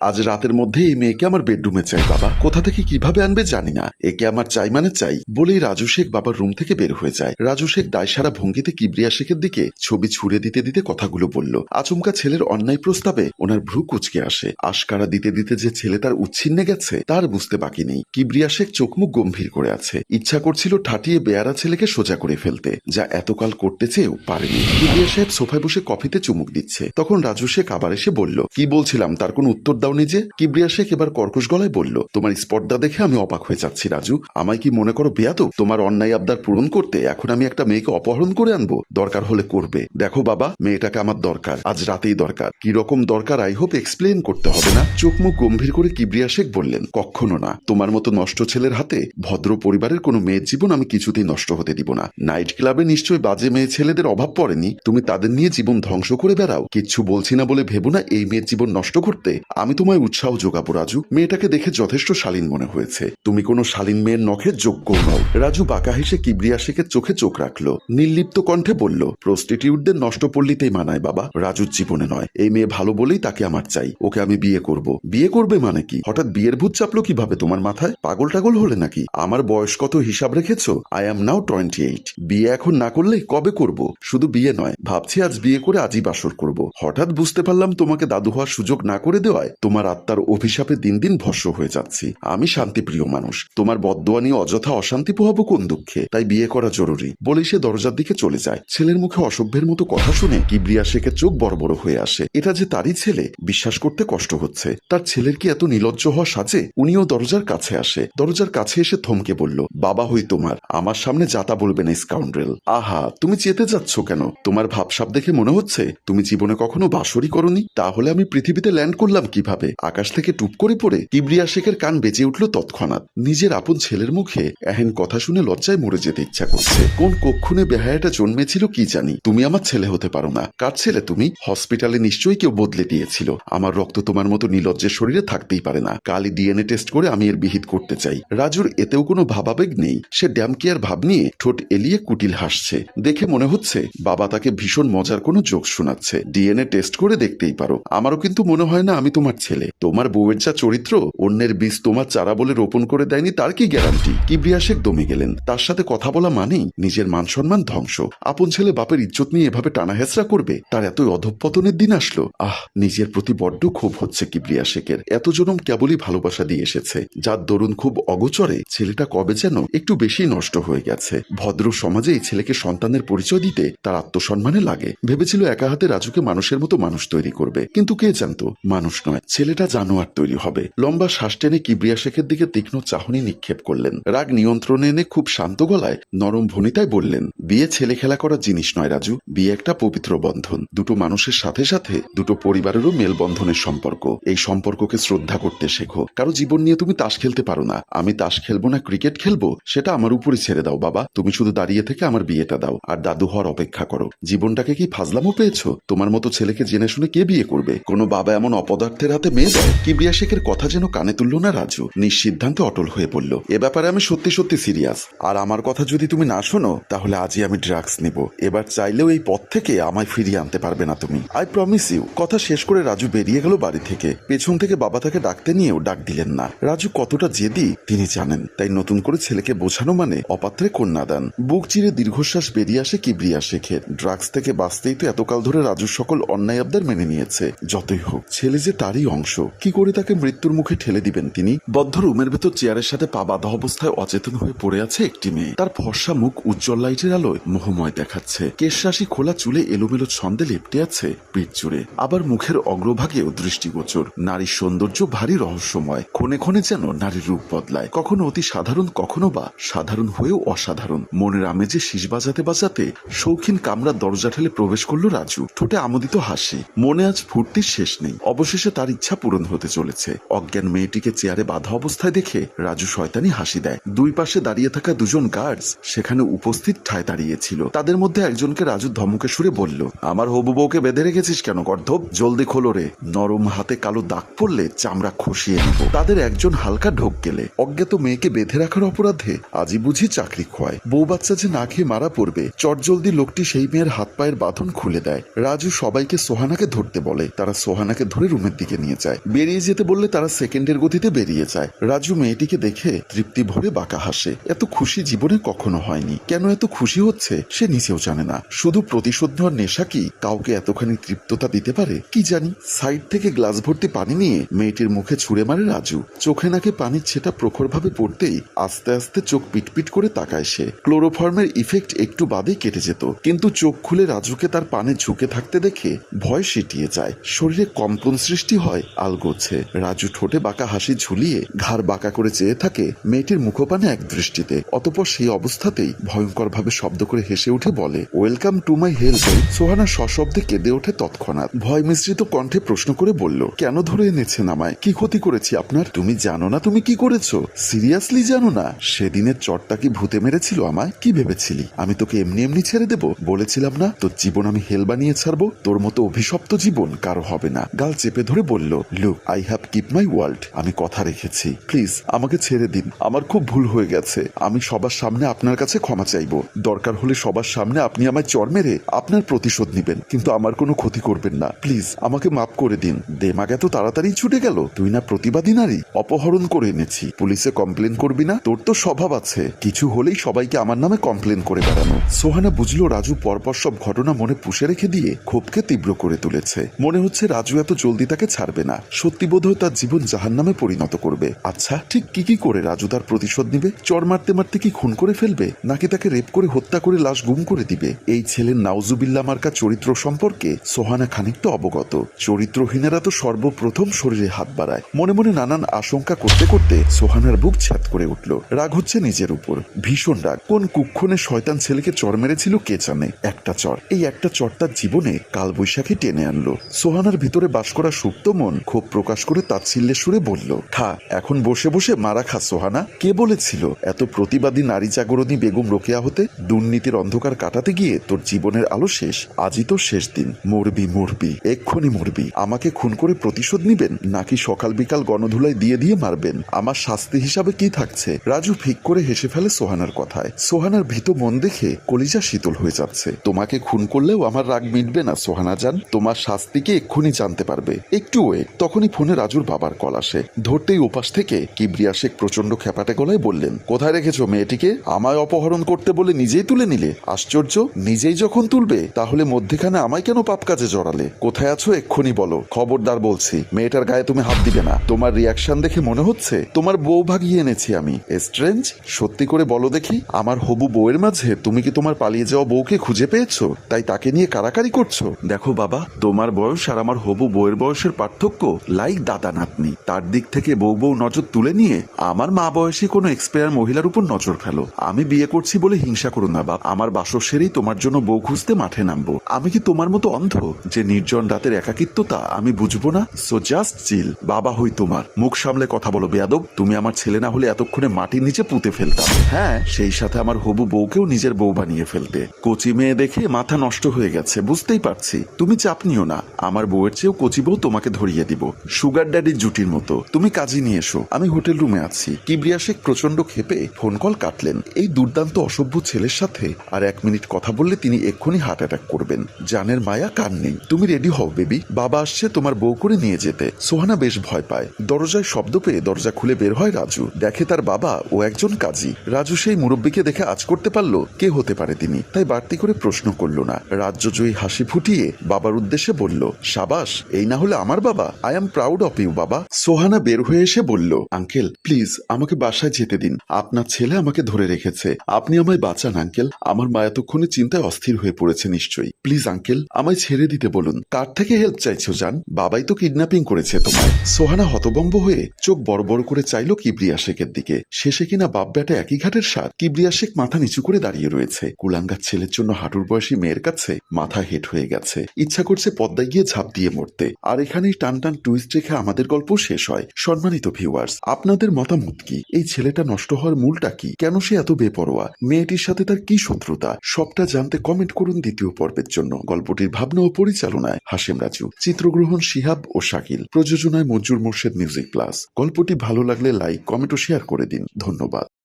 আজ রাতের মধ্যে এই মেয়েকে আমার বেডরুমে চাই, বাবা। কোথা থেকে কীভাবে আনবে জানি না। একে আমার চাই মানে চাই বলেই রাজু শেখ বাবার রুম থেকে বের হয়ে যায়। রাজু শেখ দায়সারা ভঙ্গিতে কিবরিয়া শেখের দিকে ছবি ছুড়ে দিতে দিতে কথাগুলো বলল। আচমকা ছেলের অন্যায় প্রস্তাবে ওনার ভ্রু কুচকে আসে। আশকারা দিতে দিতে যে ছেলে তার উচ্ছিন্নে গেছে, তার বুঝতে বাকি নেই। কিবরিয়া শেখ চোখ মুখ গম্ভীর করে আছে। ইচ্ছা করছিল ঠাটিয়ে বেয়ারা ছেলেকে সোজা করে ফেলতে, যা এতকাল করতে চেয়েও পারেনি। কিবরিয়া সাহেব সোফায় বসে কফিতে চুমুক দিচ্ছে। তখন রাজু শেখ আবার এসে বলল, কি বলছিলাম? তার কোনো উত্তর দাওনি যে কিবরিয়া শেখ এবার কর্কশ গলায় বলল, তোমার স্পর্ধা দেখে আমি অবাক হয়ে যাচ্ছি, রাজু। আমায় কি মনে করো বেয়াতো তোমার অন্যায় আবদার পূরণ করতে এখন আমি একটা মেয়েকে অপহরণ করে আনব? দরকার হলে করবে। দেখো বাবা, মেয়েটাকে আমার দরকার, আজ রাতেই দরকার। কি রকম দরকার আই হোপ এক্সপ্লেন করতে হবে না? চোখ মুখ গম্ভীর করে কিবরিয়া শেখ বললেন কখনো না। তোমার মতো নষ্ট ছেলের হাতে ভদ্র পরিবারের কোনো মেয়ের জীবন আমি কিছুতেই নষ্ট হতে দিব না। নাইট ক্লাবে নিশ্চয়ই বাজে মেয়ে ছেলেদের অভাব পড়েনি। তুমি তাদের নিয়ে জীবন ধ্বংস করে বেড়াও। কিচ্ছু বলছি না বলে ভেবো না এই মেয়ের জীবন নষ্ট করতে। আমি তোমায় উৎসাহ যোগাবো, রাজু। মেয়েটাকে দেখে যথেষ্ট শালীন মনে হয়েছে। তুমি কোনো শালীন মেয়ের নখের যোগ্য নও। রাজু বাঁকা হেসে কিবরিয়া শেখের চোখে চোখ রাখল। নির্লিপ্ত কণ্ঠে বলল, প্রস্টিটিউটদের নষ্ট পল্লীতেই মানায়, বাবা। রাজুর জীবনে নয়। এই মেয়ে ভালো বলেই তাকে আমার চাই। ওকে আমি বিয়ে করব। বিয়ে করবে মানে কি? হঠাৎ বিয়ের ভূত চাপলো কীভাবে তোমার মাথায়? পাগল টাগল হলে নাকি? আমার বয়স কত হিসাব রেখেছো? I am now twenty eight বিয়ে এখন না করলে কবে করব? শুধু বিয়ে নয়। ভাবছি আজ বিয়ে করে আজই বাসর করব। হঠাৎ বুঝতে পারলাম তোমাকে দাদু হওয়ার সুযোগ না করে দেওয়ায় তোমার আত্মার অভিশাপে দিন দিন ভস্য হয়ে যাচ্ছি। আমি শান্তিপ্রিয় মানুষ। তোমার বদোয়া নিয়ে অযথা অশান্তি পোহাবো কোন দুঃখে? তাই বিয়ে করা জরুরি। বলে সে দরজার দিকে চলে যায়। ছেলের মুখে অসভ্যের মতো কথা শুনে কিবরিয়া শেখের চোখ বড় বড় হয়ে আসে। এটা যে তারই ছেলে, বিশ্বাস করতে কষ্ট হচ্ছে। তার ছেলের কি এত নিলজ্জ হওয়া সাজে? উনিও দরজার কাছে আসে। দরজার কাছে এসে থমকে বলল, বাবা হই তোমার। আমার সামনে যাতা বলবে না, স্কাউন্ড্রেল। আহা, তুমি চেতে যাচ্ছ কেন? তোমার ভাবসাব দেখে মনে হচ্ছে তুমি জীবনে কখনো বাসরই করনি? তাহলে আমি পৃথিবীতে ল্যান্ড করলাম কীভাবে? আকাশ থেকে টুপ করে পড়ে কিবরিয়া শেখের কান বেজে উঠল তৎক্ষণাৎ। নিজের আপন ছেলের মুখে এহেন কথা শুনে লজ্জায় মরে যেতে ইচ্ছা করছে। কোন কক্ষণে বেহায়াটা জন্মেছিল কি জানি। তুমি আমার ছেলে হতে পারো না। কার ছেলে তুমি? হসপিটালে নিশ্চয়ই কেউ বদলে দিয়েছিল। আমার রক্ত তোমার মতো নিলজ্জের শরীরে থাকতেই পারে না। কালই ডিএনএ টেস্ট করে আমি এর বিহিত করতে চাই। রাজুর এতেও কোনো ভাবাবেগ নেই। সে ড্যাম কেয়ার ভাব নিয়ে ঠোঁট এলিয়ে কুটিল হাসছে। দেখে মনে হচ্ছে বাবা তাকে ভীষণ মজার কোনো যোগ শোনাচ্ছে। ডিএনএ টেস্ট করে দেখতেই পারো। আমারও কিন্তু মনে হয় না আমি তোমার ছেলে। তোমার বউয়ের যা চরিত্র, অন্যের বীজ তোমার চারা বলে রোপণ করে দেয়নি, তার কি গ্যারান্টি? কিবরিয়া শেখ দমে গেলেন। তার সাথে কথা বলা মানেই নিজের মান সম্মান ধ্বংস। আপন ছেলে বাপের ইজ্জত নিয়ে এভাবে টানা হেসরা করবে? তার এতই অধঃপতনের দিন আসলো। আহ, নিজের প্রতি বড্ড ক্ষোভ হচ্ছে কিবরিয়া শেখের। এত জনম কেবলই ভালোবাসা দিয়ে এসেছে। যার দরুন খুব অগোচরে ছেলেটা কবে যেন একটু বেশি নষ্ট হয়ে গেছে। ভদ্র সমাজে এই ছেলেকে সন্তানের পরিচয় দিতে তার আত্মসম্মানে লাগে। ভেবেছিল একা হাতে রাজুকে মানুষের মতো মানুষ তৈরি করবে। কিন্তু কে জানতো? মানুষ নয়। ছেলেটা জানোয়ার তৈরি হবে। লম্বা শ্বাস টেনে কিবরিয়া শেখের দিকে তীক্ষ্ণ চাহনি নিক্ষেপ করলেন। রাগ নিয়ন্ত্রণে এনে খুব শান্ত গলায় নরম ভনিতায় বললেন, বিয়ে ছেলে খেলা করার জিনিস নয়, রাজু। বিয়ে একটা পবিত্র বন্ধন। দুটো মানুষের সাথে সাথে দুটো পরিবারেরও মেলবন্ধনের সম্পর্ক। এই সম্পর্ককে শ্রদ্ধা করতে শেখো। কারও জীবন নিয়ে তুমি তাস খেলতে পারো না। আমি তাস খেলব না, ক্রিকেট খেলব, সেটা আমার উপরে ছেড়ে দাও, বাবা। তুমি শুধু দাঁড়িয়ে থেকে আমার বিয়েটা দাও। আর দাদু হওয়ার অপেক্ষা করো। জীবনটাকে কি ফাজলামো পেয়েছ? তোমার মতো ছেলেকে জেনে শুনে কে বিয়ে করবে? কোনো বাবা এমন অপদার্থের হাতে মেয়ে দেয় কি শেখের কথা যেন কানে তুলল না রাজু? নিঃসিদ্ধান্তে অটল হয়ে পড়ল। এ ব্যাপারে আমি সত্যি সত্যি সিরিয়াস। আর আমার কথা যদি তুমি না শোনো, তাহলে আজই আমি ড্রাগস নিব। এবার চাইলেও এই পথ থেকে আমায় ফিরিয়ে আনতে পারবে না তুমি। আই প্রমিস ইউ কথা শেষ করে রাজু বেরিয়ে গেল বাড়ি থেকে। পেছন থেকে বাবা তাকে ডাকতে নিয়েও ডাক দিলেন না। রাজু কতটা জেদি, তিনি জানেন। তাই নতুন করে ছেলেকে বোঝানো মানে অপাত্রে কন্যা কন্যাদান। বুক চিরে দীর্ঘশ্বাস বেরিয়ে আসে কিবরিয়া শেখের। ড্রাগস থেকে বাঁচতেই তো এতকাল ধরে রাজুর সকল অন্যায় আবদার মেনে নিয়েছে। যতই হোক, ছেলে যে তারই অংশ। কি করে তাকে মৃত্যুর মুখে ঠেলে দিবেন তিনি? বদ্ধ রুমের ভেতর চেয়ারের সাথে পা বাঁধা অবস্থায় অচেতন হয়ে পড়ে আছে একটি মেয়ে। তার ফর্সা মুখ উজ্জ্বল লাইটের আলোয় মোহময় দেখাচ্ছে। কেশরাশি খোলা চুলে এলোমেলো ছন্দে লেপটে আছে পিঠ জুড়ে। আবার মুখের অগ্রভাগেও দৃষ্টিগোচর। নারীর সৌন্দর্য ভারী রহস্যময়। ক্ষণে ক্ষণে যেন নারীর রূপ বদলায়। কখনো অতি সাধারণ, কখনো বা সাধারণ হয়েও অসাধারণ। মনের আমেজে শীষ বাজাতে বাজাতে শৌখিন কামরার দরজা ঠেলে প্রবেশ করল রাজু। ঠোঁটে আমোদিত হাসি। মনে আজ ফুর্তির শেষ নেই। অবশেষে তার ইচ্ছা পূরণ হতে চলেছে। অজ্ঞান মেয়েটিকে চেয়ারে বাধা অবস্থায় দেখে রাজু শয়তানি হাসি দেয়। দুই পাশে দাঁড়িয়ে থাকা দুজন গার্ডস সেখানে উপস্থিত ঠায় দাঁড়িয়েছিল। তাদের মধ্যে একজনকে রাজু ধমকে সুরে বলল, আমার হবু বউকে বেঁধে রেখেছিস কেন, গর্ধব? জলদি খোলো রে। নরম হাতে কালো দাগ পড়লে চামড়া খসিয়ে নেব। তাদের একজন হালকা ঢোক গেলে। অজ্ঞাত মেয়েকে বেঁধে রাখার অপরাধে আজই বুঝি চাকরি খোয়ায় বউ বাচ্চা যে না খেয়ে মারা পড়বে, চটজলদি লোকটি সেই মেয়ের হাত পায়ের বাঁধন খুলে দেয়। রাজু সবাইকে সোহানাকে ধরতে বলে। তারা সোহানাকে ধরে রুমের দিকে নিয়ে নিয়ে যায়। বেরিয়ে যেতে বললে তারা সেকেন্ডের গতিতে বেরিয়ে যায়। রাজু মেয়েটিকে দেখে তৃপ্তি ভরে বাঁকা হাসে। এত খুশি জীবনে কখনো হয়নি। কেন এত খুশি হচ্ছে সে নিজেও জানে না। শুধু প্রতিশোধ নেওয়ার নেশা কি? কাউকে এতখানি তৃপ্ততা দিতে পারে? কি জানি? সাইড থেকে গ্লাস ভর্তি পানি নিয়ে মেয়েটির মুখে ছুঁড়ে মারে রাজু। চোখে নাকে পানির ছেটা প্রখরভাবে পড়তেই আস্তে আস্তে চোখ পিটপিট করে তাকায় সে। ক্লোরোফর্মের ইফেক্ট একটু বাদেই কেটে যেত। কিন্তু চোখ খুলে রাজুকে তার পানে ঝুঁকে থাকতে দেখে ভয় সেটিয়ে যায়। শরীরে কম্পন সৃষ্টি হয়। আলগোছে রাজু ঠোঁটে বাঁকা হাসি ঝুলিয়ে ঘাড় বাঁকা করে চেয়ে থাকে মেয়েটির মুখপানে এক দৃষ্টিতে। অতপর সেই অবস্থাতেই ভয়ঙ্কর ভাবে শব্দ করে হেসে উঠে বলে welcome to my health Sohana সশব্দে কেঁদে ওঠে তৎক্ষণাৎ। ভয় মিশ্রিত কণ্ঠে প্রশ্ন করে বলল, কেন ধরে এনেছেন আমায়? কি ক্ষতি করেছি আপনার? তুমি জানো না তুমি কি করেছ? সিরিয়াসলি জানো না? সেদিনের চটটা কি ভূতে মেরেছিল আমায়? কি ভেবেছিলি? আমি তোকে এমনি এমনি ছেড়ে দেব? বলেছিলাম না? তোর জীবন আমি হেল বানিয়ে ছাড়বো? তোর মতো অভিশপ্ত জীবন কারও হবে না। গাল চেপে ধরে বলল look I have keep my world আমি কথা রেখেছি। প্লিজ আমাকে ছেড়ে দিন। আমার খুব ভুল হয়ে গেছে। আমি সবার সামনে আপনার কাছে ক্ষমা চাইব। দরকার হলে সবার সামনে আপনি আমায় চর মেরে আপনার প্রতিশোধ নেবেন। কিন্তু আমার কোনো ক্ষতি করবেন না। প্লিজ আমাকে মাফ করে দিন। দেমাগ এত তাড়াতাড়ি ছুটে গেল। তুই না প্রতিবাদী নারী। অপহরণ করে এনেছি। পুলিশে কমপ্লেন করবি না? তোর তো স্বভাব আছে। কিছু হলেই সবাইকে আমার নামে কমপ্লেন করে বেড়ানো। সোহানা বুঝলো রাজু পরপর সব ঘটনা মনে পুষে রেখে দিয়ে ক্ষোভকে তীব্র করে তুলেছে। মনে হচ্ছে রাজু এত জলদি তাকে ছাড়বে না। সত্যি বোধহয় তার জীবন জাহান নামে পরিণত করবে। আচ্ছা ঠিক কি কি করে রাজু তার প্রতিশোধ নিবে? চর মারতে মারতে কি খুন করে ফেলবে? নাকি তাকে রেপ করে হত্যা করে লাশ গুম করে দিবে? এই ছেলের নাউজুবিল্লা মার্কা চরিত্র সম্পর্কে সোহানা খানিকটা অবগত। চরিত্রহীনেরা তো সর্বপ্রথম শরীরে হাত বাড়ায়। মনে মনে নানান আশঙ্কা করতে করতে সোহানার বুক ছ্যাত করে উঠল। রাগ হচ্ছে নিজের উপর। ভীষণ রাগ। কোন কুক্ষণে শয়তান ছেলেকে চর মেরেছিল কে জানে? একটা চর। এই একটা চর তার জীবনে কালবৈশাখী টেনে আনলো। সোহানার ভিতরে বাস করা সুপ্ত মন ক্ষোভ প্রকাশ করে তাচ্ছিল্যের সুরে বলল, খা, এখন বসে বসে মারা খা সোহানা। কে বলেছিল? এত প্রতিবাদী নারী জাগরণী বেগম রোকেয়া হতে? দুর্নীতির অন্ধকার কাটাতে গিয়ে তোর জীবনের আলো শেষ? আজই তোর শেষ দিন। মরবি মরবি, এক্ষুনি মরবি। আমাকে খুন করে প্রতিশোধ নিবেন? নাকি সকাল বিকাল গণধুলাই দিয়ে দিয়ে মারবেন? আমার শাস্তি হিসাবে কি থাকছে? রাজু ফিক করে হেসে ফেলে সোহানার কথায়। সোহানার ভীত মন দেখে কলিজা শীতল হয়ে যাচ্ছে। তোমাকে খুন করলেও আমার রাগ মিটবে না, সোহানা জান। তোমার শাস্তিকে এক্ষুনি জানতে পারবে। একটু ওয়েট তখনই ফোনে রাজুর বাবার কল আসে। ধরতেই উপাস থেকে কিবরিয়া শেখ প্রচণ্ড খেপাটে গলায় বললেন, কোথায় রেখেছো মেয়েটিকে? আমায় অপহরণ করতে বলে নিজেই তুলে নিলে। আশ্চর্য, নিজেই যখন তুলবে, তাহলে মধ্যেখানে আমায় কেন পাপ কাজে জড়ালে? কোথায় আছো এক্ষুনি বলো। খবরদার বলছি, মেয়েটার গায়ে তুমি হাত দিবে না। তোমার রিয়াকশন দেখে মনে হচ্ছে তোমার বউ ভাগিয়ে এনেছি আমি। স্ট্রেঞ্জ সত্যি করে বলো দেখি, আমার হবু বউয়ের মাঝে তুমি কি তোমার পালিয়ে যাওয়া বউকে খুঁজে পেয়েছ? তাই তাকে নিয়ে কারাকারি করছ? দেখো বাবা, তোমার বয়স আর আমার হবু বউয়ের বয়সের পার্থক্য লাইক দাদা নাতনি। তার দিক থেকে বউ বউ নজর তুলে নিয়ে আমার মা বয়সী কোনো এক্সপায়ার মহিলার উপর নজর ফেলো। আমি বিয়ে করছি বলে হিংসা করো না বাপ। আমার বাসর সেরেই তোমার জন্য বউ খুঁজতে মাঠে নামবো। আমি কি তোমার মতো অন্ধ? যে নির্জন রাতের একাকিত্বতা আমি বুঝব না? সো জাস্ট চিল বাবা হই তোমার। মুখ সামলে কথা বলো বেয়াদব। তুমি আমার ছেলে না হলে এতক্ষণে মাটির নিচে পুঁতে ফেলতাম হ্যাঁ সেই সাথে আমার হবু বউকেও নিজের বউ বানিয়ে ফেলতে। কচি মেয়ে দেখে মাথা নষ্ট হয়ে গেছে, বুঝতেই পারছি। তুমি চাপ নিও না। আমার বউয়ের চেয়েও কচি বউ তোমাকে ধরিয়ে দিব। সুগার ড্যাডির জুটির মতো। তুমি কাজে নিয়ে এসো। আমি হোটেল রুমে আছি। কিবরিয়া শেখ প্রচণ্ড ক্ষেপে ফোন কল কাটলেন। এই দুর্দান্ত অসভ্য ছেলের সাথে আর এক মিনিট কথা বললে তিনি এক্ষুনি হার্ট অ্যাটাক করবেন। জানের মায়া কান নেই? তুমি রেডি হও, বেবি। বাবা আসছে তোমার বউ করে নিয়ে যেতে। সোহানা বেশ ভয় পায়। দরজায় শব্দ পেয়ে দরজা খুলে বের হয় রাজু। দেখে তার বাবা, ও একজন কাজী। রাজু সেই মুরব্বীকে দেখে আজ করতে পারল, কে হতে পারে তিনি? তাই বাড়তি করে প্রশ্ন করল না। রাজ্যজয়ী হাসি ফুটিয়ে বাবার উদ্দেশ্যে বলল, সাবাস, এই না হলে আমার বাবা I am proud of you বাবা। সোহানা বের হয়ে এসে বলল, আঙ্কেল প্লিজ আমাকে বাসায় যেতে দিন। আপনার ছেলে আমাকে ধরে রেখেছে। আপনি আমায় বাঁচান, আঙ্কেল। আমার মা এতক্ষণে চিন্তায় অস্থির হয়ে পড়েছে নিশ্চয়ই। প্লিজ আঙ্কেল, আমায় ছেড়ে দিতে বলুন। কার থেকে হেল্প চাইছো, জান? বাবাই তো কিডন্যাপিং করেছে তোমায়। সোহানা হতবম্ব হয়ে চোখ বড় বড় করে চাইলো কিবরিয়া শেখের দিকে। শেষে কিনা বাপ ব্যাটা একই ঘাটের সার? কিবরিয়া শেখ মাথা নিচু করে দাঁড়িয়ে রয়েছে। কুলাঙ্গার ছেলের জন্য হাঁটুর বয়সী মেয়ের কাছে মাথা হেট হয়ে গেছে। ইচ্ছা করছে পদ্মায় গিয়ে ঝাঁপ দিয়ে মরতে। আর এখানেই টান টুইস্ট রেখে আমাদের গল্প শেষ হয়। সম্মানিত ভিউয়ার্স আপনাদের মতামত কি? এই ছেলেটা নষ্ট হওয়ার মূলটা কি? কেন সে এত বেপরোয়া? মেয়েটির সাথে তার কি শত্রুতা? সবটা জানতে কমেন্ট করুন দ্বিতীয় পর্বের জন্য। গল্পটির ভাবনা ও পরিচালনায় হাসেম রাজু, চিত্রগ্রহণ শিহাব ও শাকিল, প্রযোজনায় মঞ্জুর মোর্শেদ মিউজিক প্লাস গল্পটি ভালো লাগলে লাইক কমেন্ট ও শেয়ার করে দিন। ধন্যবাদ।